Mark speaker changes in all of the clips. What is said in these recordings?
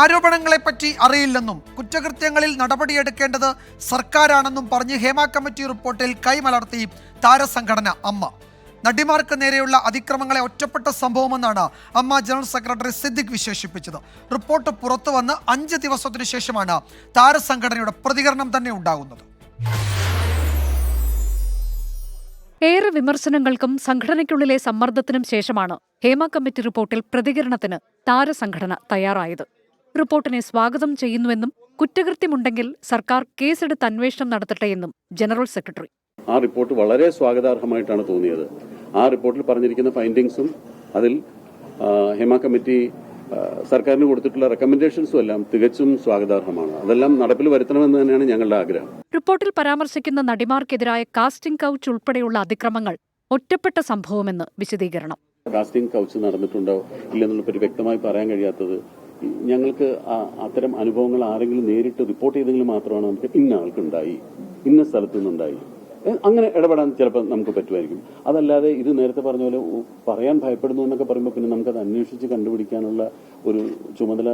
Speaker 1: ആരോപണങ്ങളെപ്പറ്റി അറിയില്ലെന്നും കുറ്റകൃത്യങ്ങളിൽ നടപടിയെടുക്കേണ്ടത് സർക്കാരാണെന്നും പറഞ്ഞ് ഹേമ കമ്മിറ്റി റിപ്പോർട്ടിൽ കൈമലർത്തി താരസംഘടന അമ്മ. നടിമാർക്ക് നേരെയുള്ള അതിക്രമങ്ങളെ ഒറ്റപ്പെട്ട സംഭവമെന്നാണ് അമ്മ ജനറൽ സെക്രട്ടറി സിദ്ദിഖ് വിശേഷിപ്പിച്ചത്. റിപ്പോർട്ട് പുറത്തു വന്ന് അഞ്ച് ദിവസത്തിനു ശേഷമാണ് താരസംഘടനയുടെ പ്രതികരണം തന്നെ ഉണ്ടാകുന്നത്.
Speaker 2: ഏറെ വിമർശനങ്ങൾക്കും സംഘടനയ്ക്കുള്ളിലെ സമ്മർദ്ദത്തിനും ശേഷമാണ് ഹേമ കമ്മിറ്റി റിപ്പോർട്ടിൽ പ്രതികരണത്തിന് താരസംഘടന തയ്യാറായത്. റിപ്പോർട്ടിനെ സ്വാഗതം ചെയ്യുന്നുവെന്നും കുറ്റകൃത്യമുണ്ടെങ്കിൽ സർക്കാർ കേസെടുത്ത് അന്വേഷണം നടത്തട്ടെ എന്നും ജനറൽ സെക്രട്ടറി.
Speaker 3: ആ റിപ്പോർട്ട് വളരെ സ്വാഗതാർഹമായിട്ടാണ് തോന്നിയത്. ആ റിപ്പോർട്ടിൽ പറഞ്ഞിരിക്കുന്ന ഫൈൻഡിങ്സും അതിൽ ഹിമ കമ്മിറ്റി സർക്കാരിന് കൊടുത്തിട്ടുള്ള റെക്കമെൻഡേഷൻസും എല്ലാം തികച്ചും സ്വാഗതാർഹമാണ്. അതെല്ലാം നടപ്പിൽ വരുത്തണമെന്ന് തന്നെയാണ് ഞങ്ങളുടെ ആഗ്രഹം.
Speaker 2: റിപ്പോർട്ടിൽ പരാമർശിക്കുന്ന നടിമാർക്കെതിരായ കാസ്റ്റിംഗ് കൗച്ച് ഉൾപ്പെടെയുള്ള അതിക്രമങ്ങൾ ഒറ്റപ്പെട്ട സംഭവമെന്ന് വിശദീകരണം.
Speaker 3: കാസ്റ്റിംഗ് കൗച്ച് നടന്നിട്ടുണ്ടോ ഇല്ലെന്നുള്ള വ്യക്തമായി പറയാൻ കഴിയാത്തത് ഞങ്ങൾക്ക് അത്തരം അനുഭവങ്ങൾ ആരെങ്കിലും നേരിട്ട് റിപ്പോർട്ട് ചെയ്തെങ്കിൽ മാത്രമാണ് നമുക്ക് ഇന്ന ആൾക്കുണ്ടായി ഇന്ന സ്ഥലത്തു നിന്നുണ്ടായി. അങ്ങനെ ഇടപെടാൻ ചിലപ്പോൾ നമുക്ക് പറ്റുമായിരിക്കും. അതല്ലാതെ ഇത് നേരത്തെ പറഞ്ഞ പോലെ പറയാൻ ഭയപ്പെടുന്നു എന്നൊക്കെ പറയുമ്പോൾ പിന്നെ നമുക്കത് അന്വേഷിച്ച് കണ്ടുപിടിക്കാനുള്ള ഒരു ചുമതല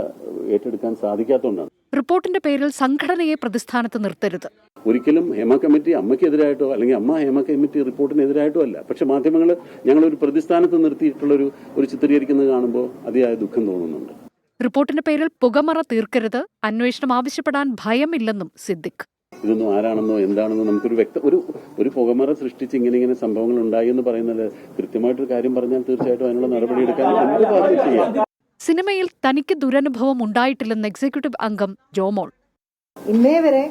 Speaker 3: ഏറ്റെടുക്കാൻ സാധിക്കാത്തതുകൊണ്ടാണ്.
Speaker 2: റിപ്പോർട്ടിന്റെ പേരിൽ സംഘടനയെ പ്രതിസ്ഥാനത്ത് നിർത്തരുത്.
Speaker 3: ഒരിക്കലും ഹേമ കമ്മിറ്റി അമ്മയ്ക്കെതിരായിട്ടോ അല്ലെങ്കിൽ അമ്മ ഹേമ കമ്മിറ്റി റിപ്പോർട്ടിനെതിരായിട്ടോ അല്ല. പക്ഷെ മാധ്യമങ്ങൾ ഞങ്ങളൊരു പ്രതിസ്ഥാനത്ത് നിർത്തിയിട്ടുള്ള ഒരു ഒരു ചിത്രീകരിക്കുന്നത് കാണുമ്പോൾ അതിയായ ദുഃഖം തോന്നുന്നുണ്ട്.
Speaker 2: റിപ്പോർട്ടിന്റെ പേരിൽ പുകമറ തീർക്കരുത് അന്വേഷണം ആവശ്യപ്പെടാൻ ഭയമില്ലെന്നും സിദ്ദിഖ്.
Speaker 3: ഇതൊന്നും ആരാണെന്നോ എന്താണെന്നോ നമുക്കൊരു വ്യക്ത ഒരു ഒരു പുകമറ സൃഷ്ടിച്ച് ഇങ്ങനെ ഇങ്ങനെ സംഭവങ്ങൾ ഉണ്ടായി എന്ന് പറയുന്നത് കൃത്യമായിട്ടൊരു കാര്യം പറഞ്ഞാൽ തീർച്ചയായിട്ടും അതിനുള്ള നടപടി എടുക്കാൻ ചെയ്യാം.
Speaker 2: സിനിമയിൽ തനിക്ക് ദുരനുഭവം ഉണ്ടായിട്ടില്ലെന്ന് എക്സിക്യൂട്ടീവ് അംഗം ജോമോൾ.
Speaker 4: ഇന്നേ വരെ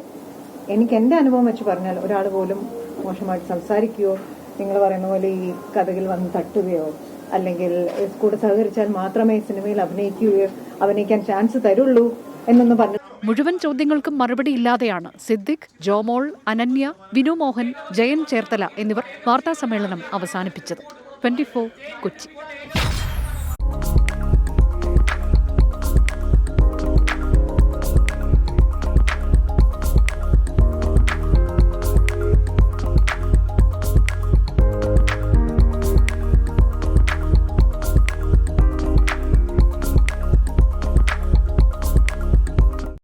Speaker 4: എനിക്ക് എന്റെ അനുഭവം വെച്ച് പറഞ്ഞാൽ ഒരാൾ പോലും മോശമായിട്ട് സംസാരിക്കുകയോ നിങ്ങൾ പറയുന്ന പോലെ ഈ കഥകിൽ വന്ന് തട്ടുകയോ അല്ലെങ്കിൽ കൂടെ സഹകരിച്ചാൽ മാത്രമേ സിനിമയിൽ അഭിനയിക്കുകയോ അഭിനയിക്കാൻ ചാൻസ് തരുള്ളൂ എന്നൊന്ന് പറഞ്ഞു.
Speaker 2: മുഴുവൻ ചോദ്യങ്ങൾക്കും മറുപടി ഇല്ലാതെയാണ് സിദ്ദിഖ് ജോമോൾ അനന്യ വിനു മോഹൻ ജയൻ ചേർത്തല എന്നിവർ വാർത്താ സമ്മേളനം അവസാനിപ്പിച്ചത്. ട്വന്റി കൊച്ചി.